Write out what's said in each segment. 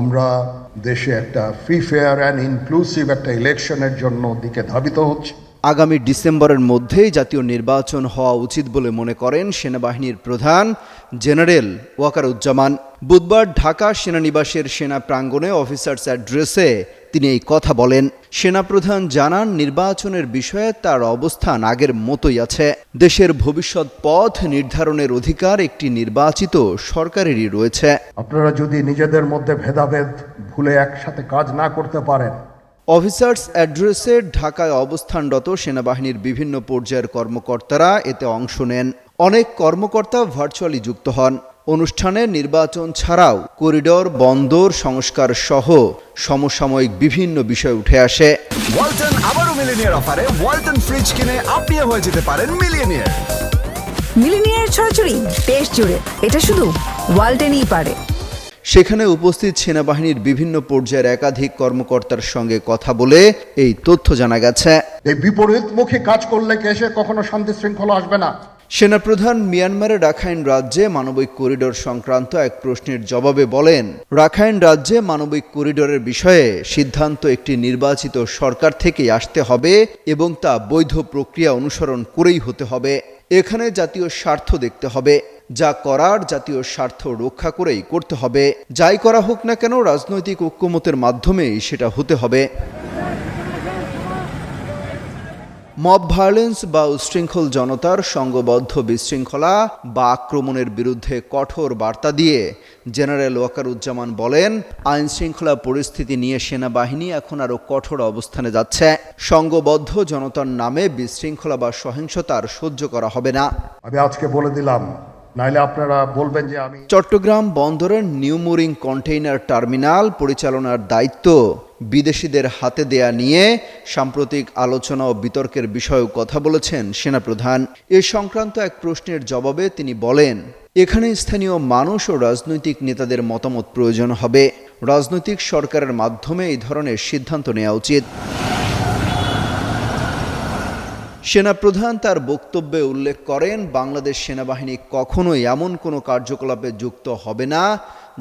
আমরা দেশে একটা ফ্রি ফেয়ার অ্যান্ড ইনক্লুসিভ একটা ইলেকশনের জন্য দিকে ধাবিত হচ্ছে। আগামী ডিসেম্বরের মধ্যেই জাতীয় নির্বাচন হওয়া উচিত বলে মনে করেন সেনাবাহিনীর প্রধান জেনারেল ওয়াকারুজ্জামান। বুধবার ঢাকা সেনানিবাসের সেনা প্রাঙ্গণে অফিসার্স অ্যাড্রেসে তিনি এই কথা বলেন সেনাপ্রধান জানান নির্বাচনের বিষয়ে তার অবস্থান আগের মতোই আছে। দেশের ভবিষ্যৎ পথ নির্ধারণের অধিকার একটি নির্বাচিত সরকারেরই রয়েছে। আপনারা যদি নিজেদের মধ্যে ভেদাভেদ ভুলে একসাথে কাজ না করতে পারেন। অফিসার্স অ্যাড্রেসে ঢাকায় অবস্থানরত সেনাবাহিনীর বিভিন্ন পর্যায়ের কর্মকর্তারা এতে অংশ নেন। অনেক কর্মকর্তা ভার্চুয়ালি যুক্ত হন। অনুষ্ঠানে নির্বাচন ছাড়াও করিডোর বন্দর সংস্কার সহ সমসাময়িক বিভিন্ন বিষয় উঠে আসে। ওয়ালটন আবারও মিলিনিয়ার অফারে ওয়ালটন ফ্রিজ কিনে আপনিও হয়ে যেতে পারেন মিলিয়নিয়ার মিলিনিয়ার ছড়াছড়ি দেশ জুড়ে এটা শুধু ওয়ালটেনই পারে। সেখানে উপস্থিত সেনাবাহিনীর বিভিন্ন পর্যায়ের একাধিক কর্মকর্তার সঙ্গে কথা বলে এই তথ্য জানা গেছে। এই বিপরীতমুখী কাজ করলে কেসে কখনো শান্তি শৃঙ্খলা আসবে না। সেনাপ্রধান মিয়ানমারের রাখাইন রাজ্যে মানবিক করিডোর সংক্রান্ত এক প্রশ্নের জবাবে বলেন, রাখাইন রাজ্যে মানবিক করিডোরের বিষয়ে সিদ্ধান্ত একটি নির্বাচিত সরকার থেকেই আসতে হবে এবং তা বৈধ প্রক্রিয়া অনুসরণ করেই হতে হবে। এখানে জাতীয় স্বার্থ দেখতে হবে, যা করার জাতীয় স্বার্থ রক্ষা করেই করতে হবে। যাই করা হোক না কেন, রাজনৈতিক ঐক্যমতের মাধ্যমেই সেটা হতে হবে। মব ভায়োলেন্স বা উশৃঙ্খল জনতার সংঘবদ্ধ বিশৃঙ্খলা বা আক্রমণের বিরুদ্ধে কঠোর বার্তা দিয়ে জেনারেল ওয়াকারুজ্জামান বলেন আইন শৃঙ্খলা পরিস্থিতি নিয়ে সেনাবাহিনী এখন আরও কঠোর অবস্থানে যাচ্ছে। সংঘবদ্ধ জনতার নামে বিশৃঙ্খলা বা সহিংসতার সহ্য করা হবে না। আমি আজকে বলে দিলাম নাইলে আপনারা বলবেন যে আমি চট্টগ্রাম বন্দরের নিউমোরিং কন্টেইনার টার্মিনাল পরিচালনার দায়িত্ব বিদেশিদের হাতে দেয়া নিয়ে সাম্প্রতিক আলোচনা ও বিতর্কের বিষয়েও কথা বলেছেন সেনাপ্রধান। এ সংক্রান্ত এক প্রশ্নের জবাবে তিনি বলেন, এখানে স্থানীয় মানুষ ও রাজনৈতিক নেতাদের মতামত প্রয়োজন হবে। রাজনৈতিক সরকারের মাধ্যমে এই ধরনের সিদ্ধান্ত নেওয়া উচিত। সেনাপ্রধান তার বক্তব্যে উল্লেখ করেন, বাংলাদেশ সেনাবাহিনী কখনোই এমন কোনো কার্যকলাপে যুক্ত হবে না,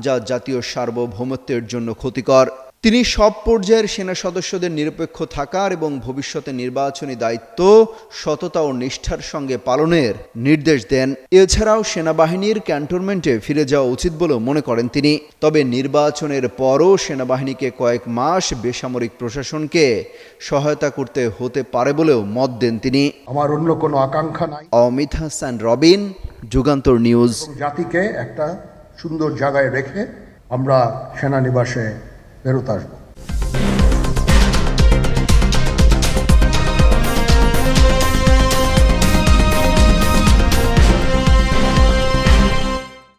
যা জাতীয় সার্বভৌমত্বের জন্য ক্ষতিকর। তিনি সব পর্যায়ের সেনা সদস্যদের নিরপেক্ষ থাকার এবং ভবিষ্যতে নির্বাচনী দায়িত্ব সততা ও নিষ্ঠার সঙ্গে পালনের নির্দেশ দেন। এছাড়াও সেনাবাহিনীর ক্যান্টনমেন্টে ফিরে যাওয়া উচিত বলেও মনে করেন তিনি। তবে নির্বাচনের পরও সেনাবাহিনীকে কয়েক মাস বেসামরিক প্রশাসনকে সহায়তা করতে হতে পারে বলেও মত দেন তিনি। আমার অন্য কোনো আকাঙ্ক্ষা নাই। অমিত হাসান রবিন যুগান্তর নিউজ। জাতিকে একটা সুন্দর জায়গায় রেখে আমরা সেনানিবাসে ফেরত আসব